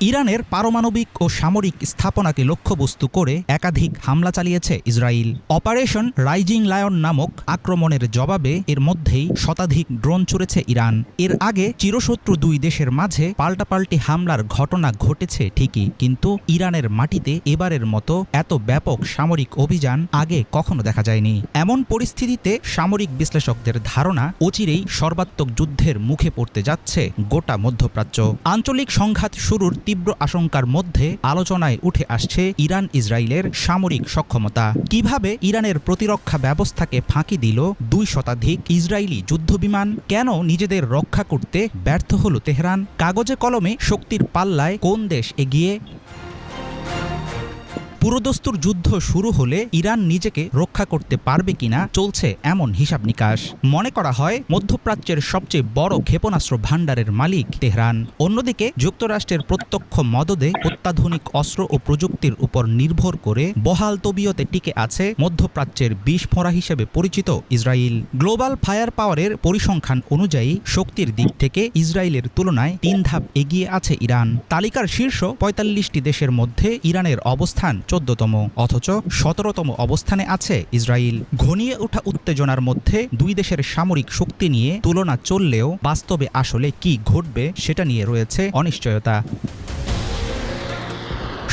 ইরানের পারমাণবিক ও সামরিক স্থাপনাকে লক্ষ্যবস্তু করে একাধিক হামলা চালিয়েছে ইসরায়েল। অপারেশন রাইজিং লায়ন নামক আক্রমণের জবাবে এর মধ্যেই শতাধিক ড্রোন ছুড়েছে ইরান। এর আগে চিরশত্রু দুই দেশের মাঝে পাল্টাপাল্টি হামলার ঘটনা ঘটেছে ঠিকই, কিন্তু ইরানের মাটিতে এবারের মতো এত ব্যাপক সামরিক অভিযান আগে কখনো দেখা যায়নি। এমন পরিস্থিতিতে সামরিক বিশ্লেষকদের ধারণা অচিরেই সর্বাত্মক যুদ্ধের মুখে পড়তে যাচ্ছে গোটা মধ্যপ্রাচ্য। আঞ্চলিক সংঘাত শুরুর তীব্র আশঙ্কার মধ্যে আলোচনায় উঠে আসছে ইরান ইসরায়েলের সামরিক সক্ষমতা। কীভাবে ইরানের প্রতিরক্ষা ব্যবস্থাকে ফাঁকি দিল দুই শতাধিক ইসরায়েলি যুদ্ধবিমান? কেন নিজেদের রক্ষা করতে ব্যর্থ হল তেহরান? কাগজে কলমে শক্তির পাল্লায় কোন দেশ এগিয়ে? পুরোদস্তুর যুদ্ধ শুরু হলে ইরান নিজেকে রক্ষা করতে পারবে কিনা চলছে এমন হিসাব নিকাশ। মনে করা হয়, মধ্যপ্রাচ্যের সবচেয়ে বড় ক্ষেপণাস্ত্র ভাণ্ডারের মালিক তেহরান। অন্যদিকে, যুক্তরাষ্ট্রের প্রত্যক্ষ মদদে অত্যাধুনিক অস্ত্র ও প্রযুক্তির উপর নির্ভর করে বহাল তবিয়তে টিকে আছে মধ্যপ্রাচ্যের বিষ ফোঁড়া হিসেবে পরিচিত ইসরায়েল। গ্লোবাল ফায়ার পাওয়ারের পরিসংখ্যান অনুযায়ী, শক্তির দিক থেকে ইসরায়েলের তুলনায় তিন ধাপ এগিয়ে আছে ইরান। তালিকার শীর্ষ পঁয়তাল্লিশটি দেশের মধ্যে ইরানের অবস্থান চোদ্দতম অথচ সতেরোতম অবস্থানে আছে ইসরায়েল। ঘনিয়ে ওঠা উত্তেজনার মধ্যে দুই দেশের সামরিক শক্তি নিয়ে তুলনা চললেও বাস্তবে আসলে কি ঘটবে সেটা নিয়ে রয়েছে অনিশ্চয়তা।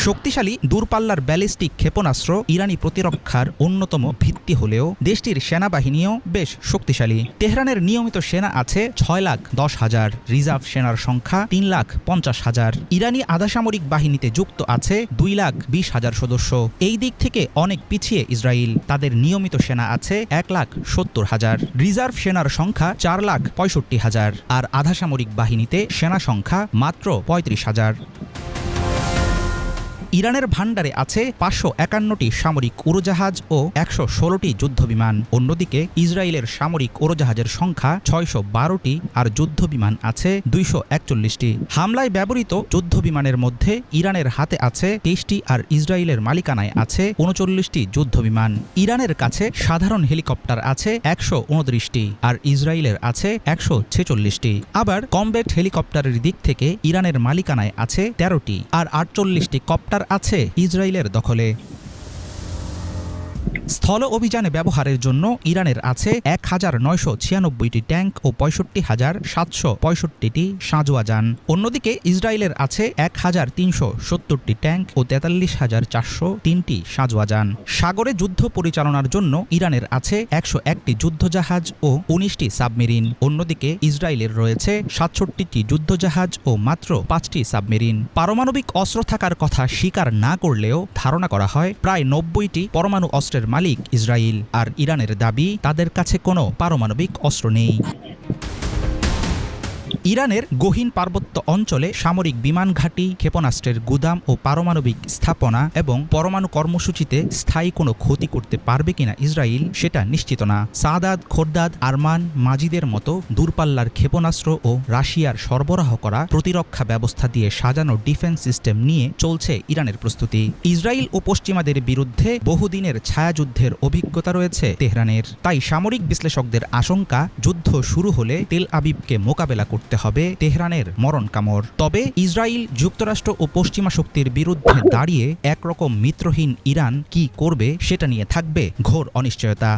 শক্তিশালী দূরপাল্লার ব্যালিস্টিক ক্ষেপণাস্ত্র ইরানি প্রতিরক্ষার অন্যতম ভিত্তি হলেও দেশটির সেনাবাহিনীও বেশ শক্তিশালী। তেহরানের নিয়মিত সেনা আছে ছয় লাখ দশ হাজার, রিজার্ভ সেনার সংখ্যা তিন লাখ পঞ্চাশ হাজার। ইরানি আধাসামরিক বাহিনীতে যুক্ত আছে দুই লাখ বিশ হাজার সদস্য। এই দিক থেকে অনেক পিছিয়ে ইসরায়েল। তাদের নিয়মিত সেনা আছে এক লাখ সত্তর হাজার, রিজার্ভ সেনার সংখ্যা চার লাখ পঁয়ষট্টি হাজার, আর আধাসামরিক বাহিনীতে সেনা সংখ্যা মাত্র পঁয়ত্রিশ হাজার। ইরানের ভাণ্ডারে আছে পাঁচশো একান্নটি সামরিক উড়োজাহাজ ও একশো ষোলোটি যুদ্ধবিমান। অন্যদিকে ইসরায়েলের সামরিক উড়োজাহাজের সংখ্যা ছয়শো বারোটি আর যুদ্ধবিমান আছে দুইশো একচল্লিশটি। হামলায় ব্যবহৃত যুদ্ধবিমানের মধ্যে ইরানের হাতে আছে তেইশটি আর ইসরায়েলের মালিকানায় আছে উনচল্লিশটি যুদ্ধবিমান। ইরানের কাছে সাধারণ হেলিকপ্টার আছে একশো উনত্রিশটি আর ইসরায়েলের আছে একশো ছেচল্লিশটি। আবার কমব্যাট হেলিকপ্টারের দিক থেকে ইরানের মালিকানায় আছে তেরোটি আর আটচল্লিশটি কপ্টার আছে ইসরায়েলের দখলে। স্থল অভিযানে ব্যবহারের জন্য ইরানের আছে এক হাজার নয়শো ছিয়ানব্বইটি ট্যাঙ্ক ও পঁয়ষট্টি হাজার সাতশো পঁয়ষট্টিটি সাঁজোয়া যান। অন্যদিকে ইসরায়েলের আছে এক হাজার তিনশো সত্তরটি ট্যাঙ্ক ও তেতাল্লিশ হাজার চারশো তিনটি সাঁজোয়া যান। সাগরে যুদ্ধ পরিচালনার জন্য ইরানের আছে একশো একটি যুদ্ধজাহাজ ও উনিশটি সাবমেরিন। অন্যদিকে ইসরায়েলের রয়েছে সাতষট্টিটি যুদ্ধজাহাজ ও মাত্র পাঁচটি সাবমেরিন। পারমাণবিক অস্ত্র থাকার কথা স্বীকার না করলেও ধারণা করা হয়, প্রায় নব্বইটি পরমাণু অস্ত্রের মালিক ইসরায়েল আর ইরানের দাবি তাদের কাছে কোনো পারমাণবিক অস্ত্র নেই। ইরানের গহীন পার্বত্য অঞ্চলে সামরিক বিমান ঘাঁটি, ক্ষেপণাস্ত্রের গুদাম ও পারমাণবিক স্থাপনা এবং পরমাণু কর্মসূচিতে স্থায়ী কোনো ক্ষতি করতে পারবে কিনা ইসরায়েল সেটা নিশ্চিত না। সাদাদ, খোরদাদ, আরমান, মাজিদের মতো দূরপাল্লার ক্ষেপণাস্ত্র ও রাশিয়ার সরবরাহ করা প্রতিরক্ষা ব্যবস্থা দিয়ে সাজানো ডিফেন্স সিস্টেম নিয়ে চলছে ইরানের প্রস্তুতি। ইসরায়েল ও পশ্চিমাদের বিরুদ্ধে বহুদিনের ছায়াযুদ্ধের অভিজ্ঞতা রয়েছে তেহরানের। তাই সামরিক বিশ্লেষকদের আশঙ্কা, যুদ্ধ শুরু হলে তেল আবিবকে মোকাবেলা করতে হবে তেহরানের মরণ কামড়। তবে ইসরায়েল যুক্তরাষ্ট্র ও পশ্চিমা শক্তির বিরুদ্ধে দাঁড়িয়ে একরকম মিত্রহীন ইরান কি করবে সেটা নিয়ে থাকবে ঘোর অনিশ্চয়তা।